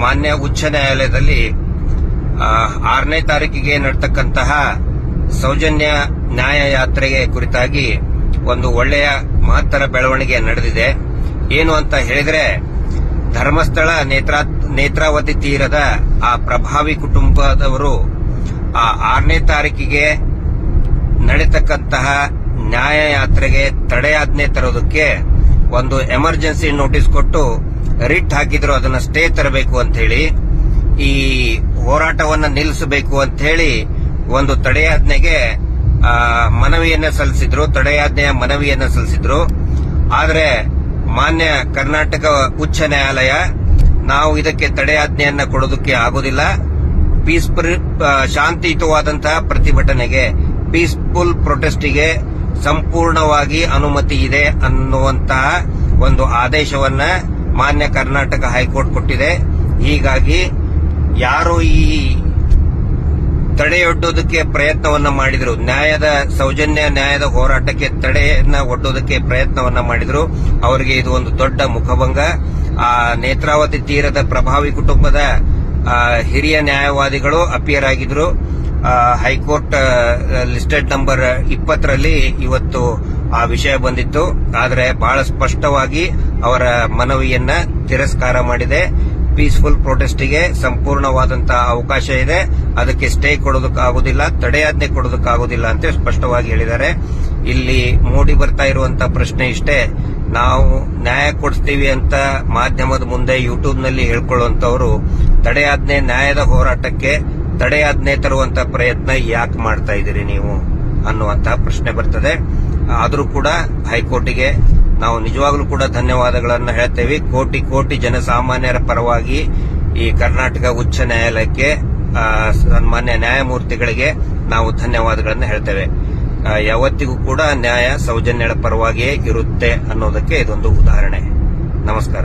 ಮಾನ್ಯ ಉಚ್ಚ ನ್ಯಾಯಾಲಯದಲ್ಲಿ ಆರನೇ ತಾರೀಕಿಗೆ ನಡ್ತಕ್ಕಂತಹ ಸೌಜನ್ಯ ನ್ಯಾಯ ಯಾತ್ರೆಗೆ ಕುರಿತಾಗಿ ಒಂದು ಒಳ್ಳೆಯ ಮಹತ್ತರ ಬೆಳವಣಿಗೆ ನಡೆದಿದೆ. ಏನು ಅಂತ ಹೇಳಿದ್ರೆ, ಧರ್ಮಸ್ಥಳ ನೇತ್ರಾ, ನೇತ್ರಾವತಿ ತೀರದ ಆ ಪ್ರಭಾವಿ ಕುಟುಂಬದವರು ಆ ಆರನೇ ತಾರೀಕಿಗೆ ನಡೆತಕ್ಕಂತಹ ನ್ಯಾಯ ಯಾತ್ರೆಗೆ ತಡೆಯಾಜ್ಞೆ ತರೋದಕ್ಕೆ ಒಂದು ಎಮರ್ಜೆನ್ಸಿ ನೋಟಿಸ್ ಕೊಟ್ಟು ರಿಟ್ ಹಾಕಿದ್ರು ಅದನ್ನ ಸ್ಟೇ ತರಬೇಕು ಅಂತ ಹೇಳಿ ಈ ಹೋರಾಟವನ್ನ ನಿಲ್ಲಿಸಬೇಕು ಅಂತ ಹೇಳಿ ಒಂದು ತಡೆಯಾಜ್ಞೆಗೆ ಮನವಿಯನ್ನ ಸಲ್ಲಿಸಿದ್ರು, ತಡೆಯಾಜ್ಞೆಯ ಮನವಿಯನ್ನ ಸಲ್ಲಿಸಿದ್ರು. ಆದರೆ ಮಾನ್ಯ ಕರ್ನಾಟಕ ಉಚ್ಚ ನ್ಯಾಯಾಲಯ ನಾವು ಇದಕ್ಕೆ ತಡೆಯಾಜ್ಞೆಯನ್ನ ಕೊಡೋದಕ್ಕೆ ಆಗೋದಿಲ್ಲ. ಪೀಸ್ಫುಲ್ ಶಾಂತಿಯುತವಾದಂತಹ ಪ್ರತಿಭಟನೆಗೆ, ಪೀಸ್ಫುಲ್ ಪ್ರೊಟೆಸ್ಟಿಗೆ ಸಂಪೂರ್ಣವಾಗಿ ಅನುಮತಿ ಇದೆ ಅನ್ನುವಂತಹ ಒಂದು ಆದೇಶವನ್ನ ಮಾನ್ಯ ಕರ್ನಾಟಕ ಹೈಕೋರ್ಟ್ ಕೊಟ್ಟಿದೆ. ಹೀಗಾಗಿ ಯಾರು ಈ ತಡೆಯೊಡ್ಡೋದಕ್ಕೆ ಪ್ರಯತ್ನವನ್ನ ಮಾಡಿದ್ರು, ನ್ಯಾಯದ ಸೌಜನ್ಯ, ನ್ಯಾಯದ ಹೋರಾಟಕ್ಕೆ ತಡೆಯನ್ನ ಒಡ್ಡೋದಕ್ಕೆ ಪ್ರಯತ್ನವನ್ನ ಮಾಡಿದ್ರು, ಅವರಿಗೆ ಇದು ಒಂದು ದೊಡ್ಡ ಮುಖಭಂಗ. ಆ ನೇತ್ರಾವತಿ ತೀರದ ಪ್ರಭಾವಿ ಕುಟುಂಬದ ಹಿರಿಯ ನ್ಯಾಯವಾದಿಗಳು ಅಪಿಯರ್ ಆಗಿದ್ರು. ಹೈಕೋರ್ಟ್ ಲಿಸ್ಟೆಡ್ ನಂಬರ್ ಇಪ್ಪತ್ತರಲ್ಲಿ ಇವತ್ತು ಆ ವಿಷಯ ಬಂದಿತ್ತು. ಆದರೆ ಬಹಳ ಸ್ಪಷ್ಟವಾಗಿ ಅವರ ಮನವಿಯನ್ನ ತಿರಸ್ಕಾರ ಮಾಡಿದೆ. ಪೀಸ್ಫುಲ್ ಪ್ರೊಟೆಸ್ಟ್ಗೆ ಸಂಪೂರ್ಣವಾದಂತಹ ಅವಕಾಶ ಇದೆ. ಅದಕ್ಕೆ ಸ್ಟೇ ಕೊಡೋದಕ್ಕಾಗೋದಿಲ್ಲ, ತಡೆಯಾಜ್ಞೆ ಕೊಡೋದಕ್ಕಾಗೋದಿಲ್ಲ ಅಂತ ಸ್ಪಷ್ಟವಾಗಿ ಹೇಳಿದ್ದಾರೆ. ಇಲ್ಲಿ ಮೂಡಿ ಬರ್ತಾ ಇರುವಂತಹ ಪ್ರಶ್ನೆ ಇಷ್ಟೇ, ನಾವು ನ್ಯಾಯ ಕೊಡಿಸ್ತೀವಿ ಅಂತ ಮಾಧ್ಯಮದ ಮುಂದೆ ಯೂಟ್ಯೂಬ್ನಲ್ಲಿ ಹೇಳ್ಕೊಳ್ಳುವಂತವರು ತಡೆಯಾಜ್ಞೆ ನ್ಯಾಯದ ಹೋರಾಟಕ್ಕೆ ತಡೆಯಾಜ್ಞೆ ತರುವಂತ ಪ್ರಯತ್ನ ಯಾಕೆ ಮಾಡ್ತಾ ಇದ್ದೀರಿ ನೀವು ಅನ್ನುವಂತಹ ಪ್ರಶ್ನೆ ಬರ್ತದೆ. ಆದರೂ ಕೂಡ ಹೈಕೋರ್ಟಿಗೆ ನಾವು ನಿಜವಾಗ್ಲೂ ಕೂಡ ಧನ್ಯವಾದಗಳನ್ನು ಹೇಳ್ತೇವೆ. ಕೋಟಿ ಕೋಟಿ ಜನಸಾಮಾನ್ಯರ ಪರವಾಗಿ ಈ ಕರ್ನಾಟಕ ಉಚ್ಚ ನ್ಯಾಯಾಲಯಕ್ಕೆ ಸನ್ಮಾನ್ಯ ನ್ಯಾಯಮೂರ್ತಿಗಳಿಗೆ ನಾವು ಧನ್ಯವಾದಗಳನ್ನು ಹೇಳ್ತೇವೆ. ಯಾವತ್ತಿಗೂ ಕೂಡ ನ್ಯಾಯ ಸೌಜನ್ಯಗಳ ಪರವಾಗಿಯೇ ಇರುತ್ತೆ ಅನ್ನೋದಕ್ಕೆ ಇದೊಂದು ಉದಾಹರಣೆ. ನಮಸ್ಕಾರ.